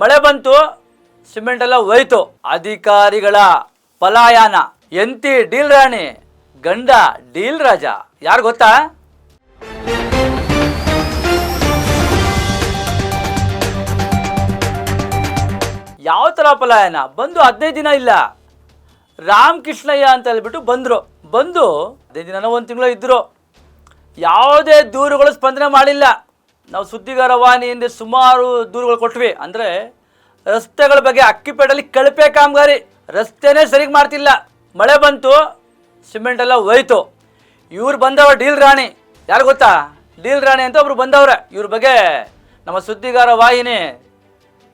ಮಳೆ ಬಂತು, ಸಿಮೆಂಟ್ ಎಲ್ಲ ಹೋಯ್ತು. ಅಧಿಕಾರಿಗಳ ಪಲಾಯನ. ಎಂತಿ ಡೀಲ್ ರಾಣಿ, ಗಂಡ ಡೀಲ್ ರಾಜ. ಯಾರು ಗೊತ್ತಾ? ಯಾವ ಥರ ಪಲಾಯನ? ಬಂದು ಹದಿನೈದು ದಿನ ಇಲ್ಲ. ರಾಮಕೃಷ್ಣಯ್ಯ ಅಂತ ಹೇಳ್ಬಿಟ್ಟು ಬಂದರು. ಬಂದು ಹದಿನೈದು ದಿನ ಒಂದು ತಿಂಗಳು ಇದ್ದರು ಯಾವುದೇ ದೂರುಗಳು ಸ್ಪಂದನೆ ಮಾಡಿಲ್ಲ. ನಾವು ಸುದ್ದಿಗಾರ ವಾಹಿನಿಯಿಂದ ಸುಮಾರು ದೂರುಗಳು ಕೊಟ್ವಿ. ಅಂದರೆ ರಸ್ತೆಗಳ ಬಗ್ಗೆ ಅಕ್ಕಿಪೇಟಲ್ಲಿ ಕಳಪೆ ಕಾಮಗಾರಿ. ರಸ್ತೆನೇ ಸರಿಗೆ ಮಾಡ್ತಿಲ್ಲ. ಮಳೆ ಬಂತು, ಸಿಮೆಂಟ್ ಎಲ್ಲ ಹೋಯ್ತು. ಇವ್ರು ಬಂದವ ಡೀಲ್ ರಾಣಿ. ಯಾರು ಗೊತ್ತಾ? ಡೀಲ್ ರಾಣಿ ಅಂತ ಒಬ್ರು ಬಂದವ್ರೆ. ಇವ್ರ ಬಗ್ಗೆ ನಮ್ಮ ಸುದ್ದಿಗಾರ ವಾಹಿನಿ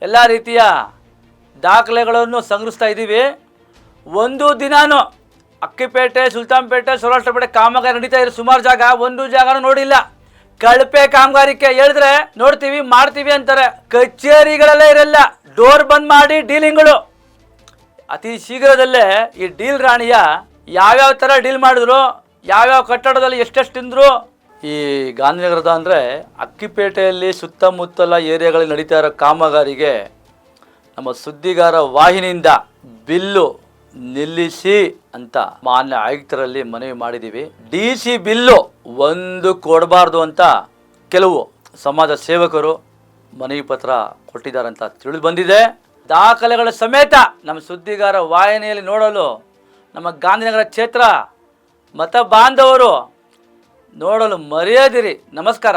ಎಲ್ಲ ರೀತಿಯ ದಾಖಲೆಗಳನ್ನು ಸಂಗ್ರಹಿಸ್ತಾ ಇದ್ದೀವಿ ಒಂದು ದಿನಾನು ಅಕ್ಕಿಪೇಟೆ, ಸುಲ್ತಾನ್ಪೇಟೆ, ಸೌರಾಷ್ಟ್ರಪೇಟೆ ಕಾಮಗಾರಿ ನಡೀತಾ ಇರೋ ಸುಮಾರು ಜಾಗ, ಒಂದು ಜಾಗನೂ ನೋಡಿಲ್ಲ. ಕಳಪೆ ಕಾಮಗಾರಿಕೆ ಹೇಳಿದ್ರೆ ನೋಡ್ತೀವಿ, ಮಾಡ್ತೀವಿ ಅಂತಾರೆ. ಕಚೇರಿಗಳಲ್ಲೇ ಇರಲ್ಲ ಡೋರ್ ಬಂದ್ ಮಾಡಿ ಡೀಲಿಂಗ್ಗಳು. ಅತಿ ಶೀಘ್ರದಲ್ಲೇ ಈ ಡೀಲ್ ರಾಣಿಯ ಯಾವ್ಯಾವ ಥರ ಡೀಲ್ ಮಾಡಿದ್ರು, ಯಾವ್ಯಾವ ಕಟ್ಟಡದಲ್ಲಿ ಎಷ್ಟೆಷ್ಟು ತಿಂದ್ರು. ಈ ಗಾಂಧಿನಗರದ ಅಂದರೆ ಅಕ್ಕಿಪೇಟೆಯಲ್ಲಿ ಸುತ್ತಮುತ್ತಲ ಏರಿಯಾಗಳಲ್ಲಿ ನಡೀತಾ ಇರೋ ಕಾಮಗಾರಿಗೆ ನಮ್ಮ ಸುದ್ದಿಗಾರ ವಾಹಿನಿಯಿಂದ ಬಿಲ್ಲು ನಿಲ್ಲಿಸಿ ಅಂತ ಮಾನ್ಯ ಆಯುಕ್ತರಲ್ಲಿ ಮನವಿ ಮಾಡಿದ್ದೀವಿ. ಡಿ ಸಿ ಬಿಲ್ಲು ಒಂದು ಕೊಡಬಾರ್ದು ಅಂತ ಕೆಲವು ಸಮಾಜ ಸೇವಕರು ಮನವಿ ಪತ್ರ ಕೊಟ್ಟಿದ್ದಾರೆ ಅಂತ ತಿಳಿದು ಬಂದಿದೆ. ದಾಖಲೆಗಳ ಸಮೇತ ನಮ್ಮ ಸುದ್ದಿಗಾರ ವಾಹಿನಿಯಲ್ಲಿ ನೋಡಲು ನಮ್ಮ ಗಾಂಧಿನಗರ ಕ್ಷೇತ್ರ ಮತ ಬಾಂಧವರು ನೋಡಲು ಮರೆಯದಿರಿ. ನಮಸ್ಕಾರ.